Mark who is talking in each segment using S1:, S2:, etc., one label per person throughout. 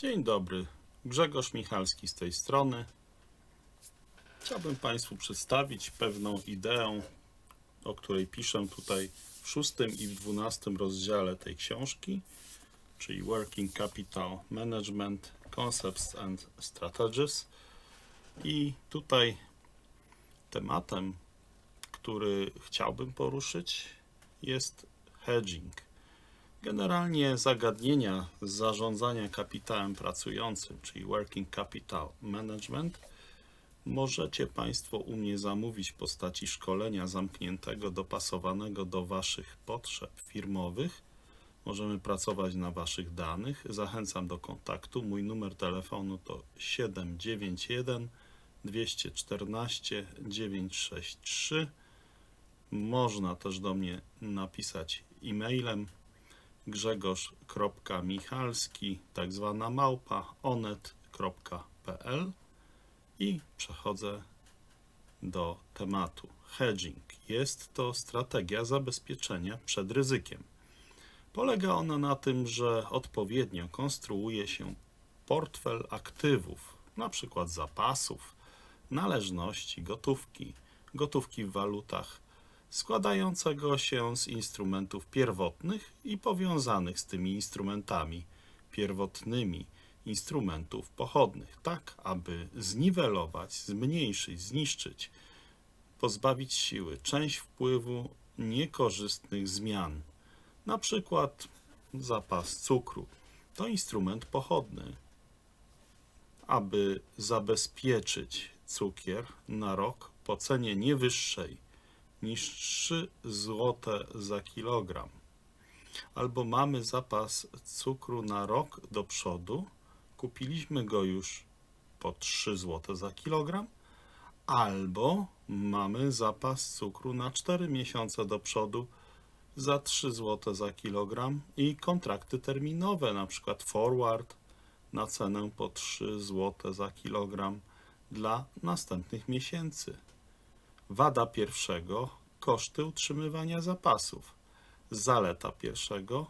S1: Dzień dobry, Grzegorz Michalski z tej strony. Chciałbym Państwu przedstawić pewną ideę, o której piszę tutaj w szóstym i w dwunastym rozdziale tej książki, czyli Working Capital Management Concepts and Strategies. I tutaj tematem, który chciałbym poruszyć, jest hedging. Generalnie zagadnienia zarządzania kapitałem pracującym, czyli Working Capital Management, możecie Państwo u mnie zamówić w postaci szkolenia zamkniętego, dopasowanego do Waszych potrzeb firmowych. Możemy pracować na Waszych danych. Zachęcam do kontaktu. Mój numer telefonu to 791 214 963. Można też do mnie napisać e-mailem grzegorz.michalski, tak zwana małpa, onet.pl i przechodzę do tematu. Hedging jest to strategia zabezpieczenia przed ryzykiem. Polega ona na tym, że odpowiednio konstruuje się portfel aktywów, przykład zapasów, należności, gotówki, gotówki w walutach, składającego się z instrumentów pierwotnych i powiązanych z tymi instrumentami pierwotnymi instrumentów pochodnych, tak aby zniwelować, zmniejszyć, zniszczyć, pozbawić siły część wpływu niekorzystnych zmian. Na przykład zapas cukru to instrument pochodny. Aby zabezpieczyć cukier na rok po cenie nie wyższej niż 3 zł za kilogram. Albo mamy zapas cukru na rok do przodu, kupiliśmy go już po 3 zł za kilogram, albo mamy zapas cukru na 4 miesiące do przodu za 3 zł za kilogram i kontrakty terminowe, na przykład forward na cenę po 3 zł za kilogram dla następnych miesięcy. Wada pierwszego koszty utrzymywania zapasów. Zaleta pierwszego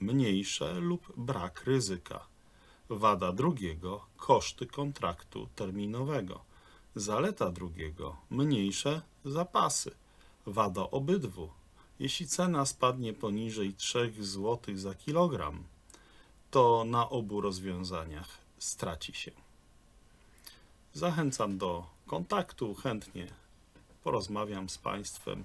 S1: mniejsze lub brak ryzyka. Wada drugiego koszty kontraktu terminowego. Zaleta drugiego mniejsze zapasy. Wada obydwu. Jeśli cena spadnie poniżej 3 zł za kilogram, to na obu rozwiązaniach straci się. Zachęcam do kontaktu, chętnie porozmawiam z Państwem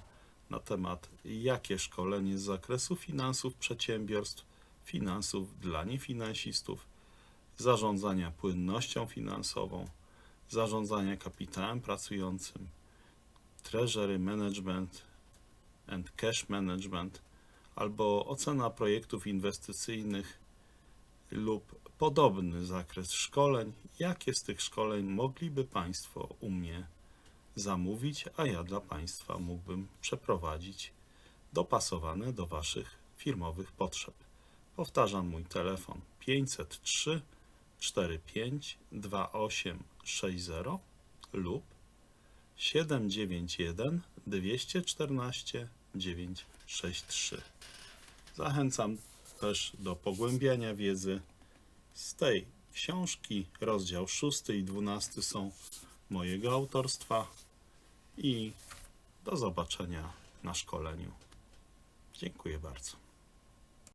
S1: na temat, jakie szkolenie z zakresu finansów przedsiębiorstw, finansów dla niefinansistów, zarządzania płynnością finansową, zarządzania kapitałem pracującym, treasury management and cash management, albo ocena projektów inwestycyjnych lub podobny zakres szkoleń, jakie z tych szkoleń mogliby Państwo u mnie zamówić, a ja dla Państwa mógłbym przeprowadzić dopasowane do Waszych firmowych potrzeb. Powtarzam mój telefon 503 45 2860 lub 791 214 963. Zachęcam też do pogłębiania wiedzy z tej książki. Rozdział 6 i 12 są mojego autorstwa i do zobaczenia na szkoleniu. Dziękuję bardzo.